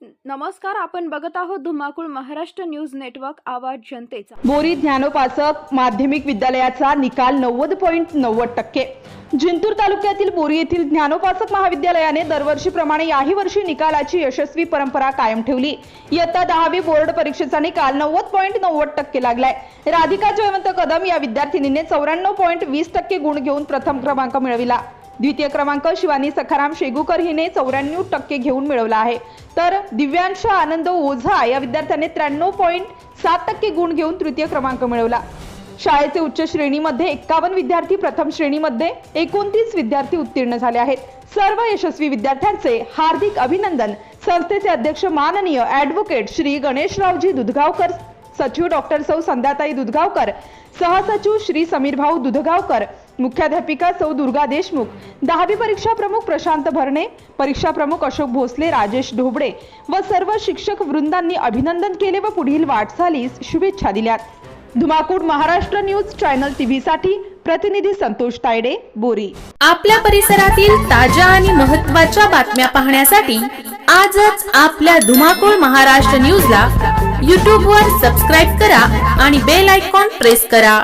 नमस्कार आपण बघत आहोत धुमाकूळ महाराष्ट्र न्यूज नेटवर्क आवाज जनतेचा. बोरी ज्ञानोपासक माध्यमिक विद्यालयाचा निकाल नव्वद पॉईंट नव्वद टक्के. जिंतूर तालुक्यातील बोरी येथील ज्ञानोपासक महाविद्यालयाने दरवर्षीप्रमाणे याही वर्षी निकालाची यशस्वी परंपरा कायम ठेवली. इयत्ता दहावी बोर्ड परीक्षेचा निकाल नव्वद पॉईंट नव्वद टक्के लागलाय. राधिका जयवंत कदम या विद्यार्थिनीने चौऱ्याण्णव पॉईंट वीस टक्के गुण घेऊन प्रथम क्रमांक मिळविला. द्वितीय क्रमांक शिवानी सखाराम शेगुकर हिने चौऱ्याण्णव टक्के घेऊन मिळवला आहे. तर दिव्यांश आनंद ओझा या विद्यार्थ्याने त्र्याण्णव पॉईंट सात टक्के गुण घेऊन तृतीय क्रमांक मिळवला. शाळेचे उच्च श्रेणीमध्ये एक्कावन्न विद्यार्थी प्रथम श्रेणीमध्ये एकोणतीस विद्यार्थी उत्तीर्ण झाले आहेत. सर्व यशस्वी विद्यार्थ्यांचे हार्दिक अभिनंदन. संस्थेचे अध्यक्ष माननीय ऍडव्होकेट श्री गणेशरावजी दुधगावकर सचिव डॉक्टर सौ संध्याताई दुधगावकर सहसचिव श्री समीरभाऊ दुधगावकर मुख्याध्यापिका सौ दुर्गा देशमुख दहावी परीक्षा प्रमुख प्रशांत भरणे परीक्षा प्रमुख अशोक भोसले राजेश ढोबळे व सर्व शिक्षक वृंदांनी अभिनंदन केले व पुढील वाटचालीस शुभेच्छा दिल्यात. धुमाकूळ महाराष्ट्र न्यूज चॅनल टीव्ही साठी प्रतिनिधी संतोष तायडे बोरी. आपल्या परिसरातील ताज्या आणि महत्त्वाच्या बातम्या पाहण्यासाठी आजच आपल्या धुमाकूळ महाराष्ट्र न्यूजला यूट्यूबवर सबस्क्राईब करा आणि बेल आयकॉन प्रेस करा.